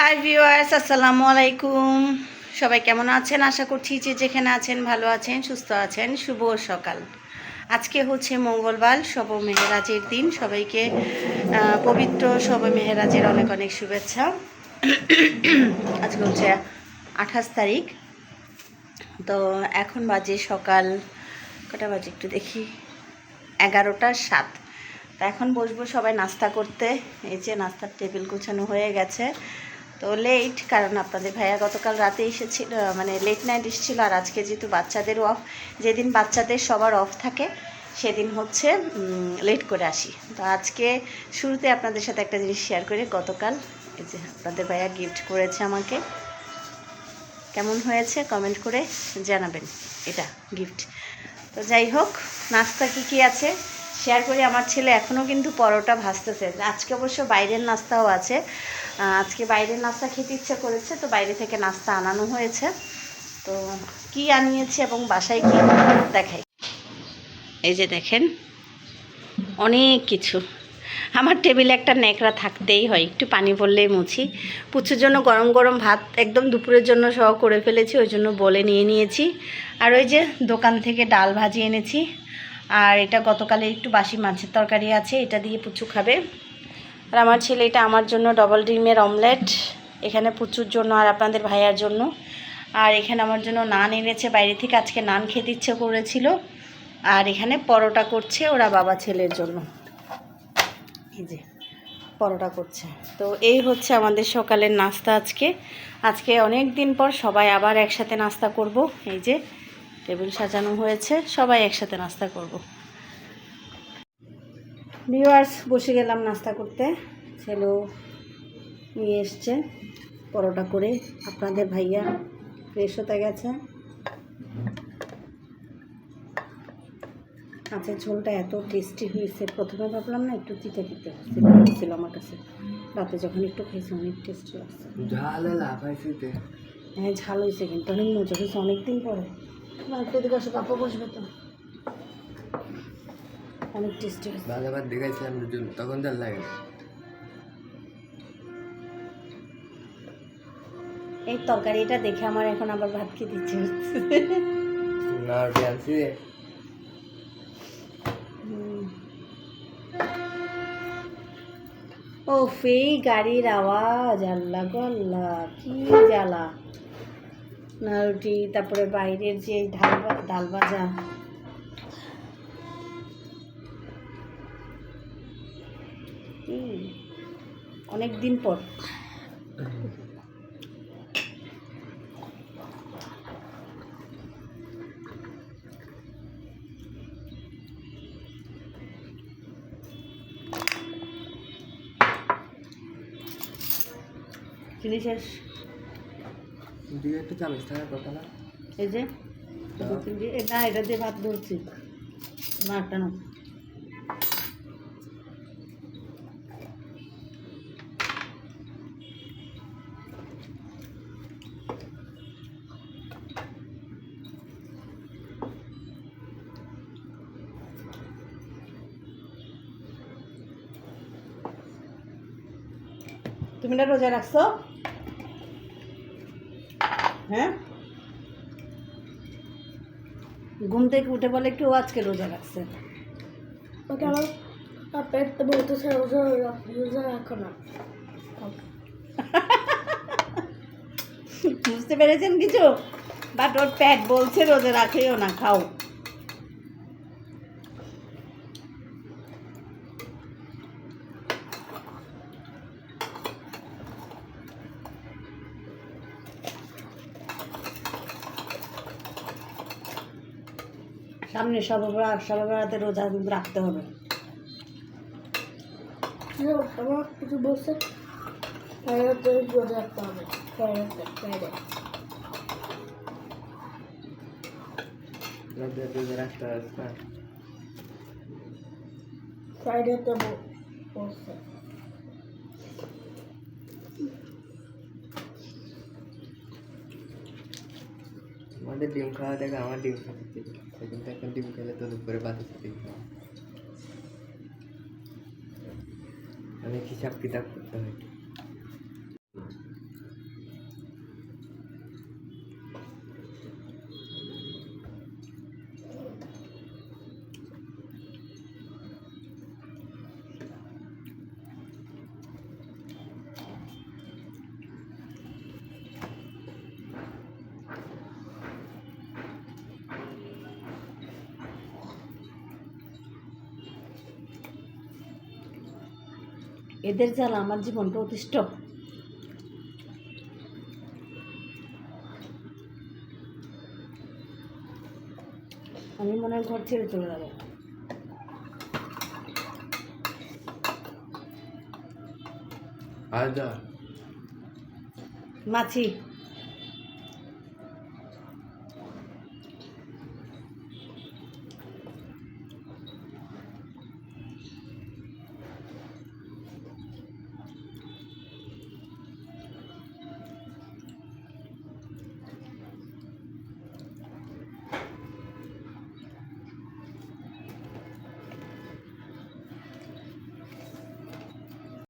Hi viewers আসসালামু আলাইকুম। সবাই কেমন আছেন? আশা করছি যে যেখানে আছেন, ভালো আছেন, সুস্থ আছেন। শুভ সকাল। আজকে হচ্ছে মঙ্গলবার, শব মেহেরাজের দিন। সবাইকে পবিত্র শব মেহেরাজের অনেক অনেক শুভেচ্ছা। আজকে হচ্ছে আঠাশ তারিখ। তো এখন বাজে সকাল, কটা বাজে একটু দেখি। এগারোটা সাত। তা এখন বসবো সবাই নাস্তা করতে। এই যে নাস্তার টেবিল গুছানো হয়ে গেছে। তো লেট কারণ আপনাদের ভাইয়া গতকাল রাতে এসেছিল মানে লেট নাইট এসেছিল, আর আজকে যেহেতু বাচ্চাদেরও অফ যেদিন বাচ্চাদের সবার অফ থাকে, সেদিন হচ্ছে লেট করে আসি। তো আজকে শুরুতে আপনাদের সাথে একটা জিনিস শেয়ার করি, গতকাল, এই যে আপনাদের ভাইয়া গিফট করেছে আমাকে। কেমন হয়েছে কমেন্ট করে জানাবেন, এটা গিফট তো যাই হোক, নাস্তা কী কী আছে? শেয়ার করি, আমার ছেলে এখনও কিন্তু পরোটা ভাজতেছে। আজকে অবশ্য বাইরের নাস্তাও আছে। আজকে বাইরের নাস্তা খেতে ইচ্ছে করেছে, তো বাইরে থেকে নাস্তা আনানো হয়েছে। তো কি আনিয়েছে এবং বাসায় কি দেখাই। এই যে দেখেন, অনেক কিছু। আমার টেবিলে একটা ন্যাকড়া থাকতেই হয়, একটু পানি পড়লেই মুছি। পুচুর জন্য গরম গরম ভাত একদম দুপুরের জন্য সহ করে ফেলেছি, ওই জন্য বলে নিয়ে নিয়েছি। আর ওই যে দোকান থেকে ডাল ভাজি এনেছি। আর এটা গতকালে একটু বাসি মাছের তরকারি আছে, এটা দিয়ে পুচু খাবে। আর আমার ছেলে এটা আমার জন্য ডবল ডিমের অমলেট এখানে পুচুর জন্য আর আপনাদের ভাইয়ার জন্য। আর এখানে আমার জন্য নান এনেছে, বাইরে থেকে আজকে নান খেতে ইচ্ছে করেছিল। আর এখানে পরোটা করছে ওরা বাবা ছেলের জন্য। এই যে, পরোটা করছে। তো এই হচ্ছে আমাদের সকালের নাস্তা আজকে। আজকে অনেক দিন পর সবাই আবার একসাথে নাস্তা করব। এই যে টেবিল সাজানো হয়েছে সবাই একসাথে নাস্তা করব। ভিউয়ার্স বসে গেলাম নাস্তা করতে। ছেলেও নিয়ে এসছে পরোটা করে। আপনাদের ভাইয়া ফ্রেশ হতে গেছে। আচ্ছা ঝোলটা এত টেস্টি হয়েছে। প্রথমে ভাবলাম না একটু তিতে তিতে ছিল আমার কাছে। রাতে যখন একটু খেয়েছি অনেক টেস্টি লাগছে ঝালে লাফাইছি হ্যাঁ ঝাল হয়েছে কিন্তু। অনেক মজা হয়েছে। অনেকদিন পরে। না একটু কাপড় বসবে তো। অনেক টেস্টি হয়েছে। ভাত দেখাইছিলাম দুজন তখন তার লাগে এই তরকারিটা দেখে আমার এখন আবার ভাত খেতে ইচ্ছে হচ্ছে না ওটি আনছি রে? হুম। ও এই গাড়ির আওয়াজ আল্লাহ গো আল্লাহ কি জ্বালা। রুটি তারপরে বাইরের যে ভা- ডাল ভাজা। অনেক দিন পর। শেষ? দুই একটা চামচ থাকার কথা না। এই যে তিন দিয়ে না এটা দিয়ে ভাত ধরছি। না না তুমি না রোজা রাখছো? হ্যাঁ? ঘুম থেকে উঠে বলে কেউ আজকে রোজা রাখছে। ওকে আমার পেট তো বলতেছে রোজা রোজা রাখো না। বুঝতে পেরেছেন কিছু? বাট ওর প্যাট বলছে রোজা রাখেও না খাও। সামনে সবাই সবাই রোজা রাখতে হবে। আমার কিছু বলছে? রোজা রাখতে হবে। ফ্রাইডে তো? বলছে। আমাদের ডিম খাওয়া দেখে আমার ডিম খাওয়া সেদিন তো এখন ডিম খেলে তো দুপুরে ভাত খেতে অনেক হিসাব কিতাব করতে হয় এদের জাল আমার জীবনটা অতিষ্ঠ। আমি মনে হয় ঘর ছেড়ে চলে যাব। মাছি।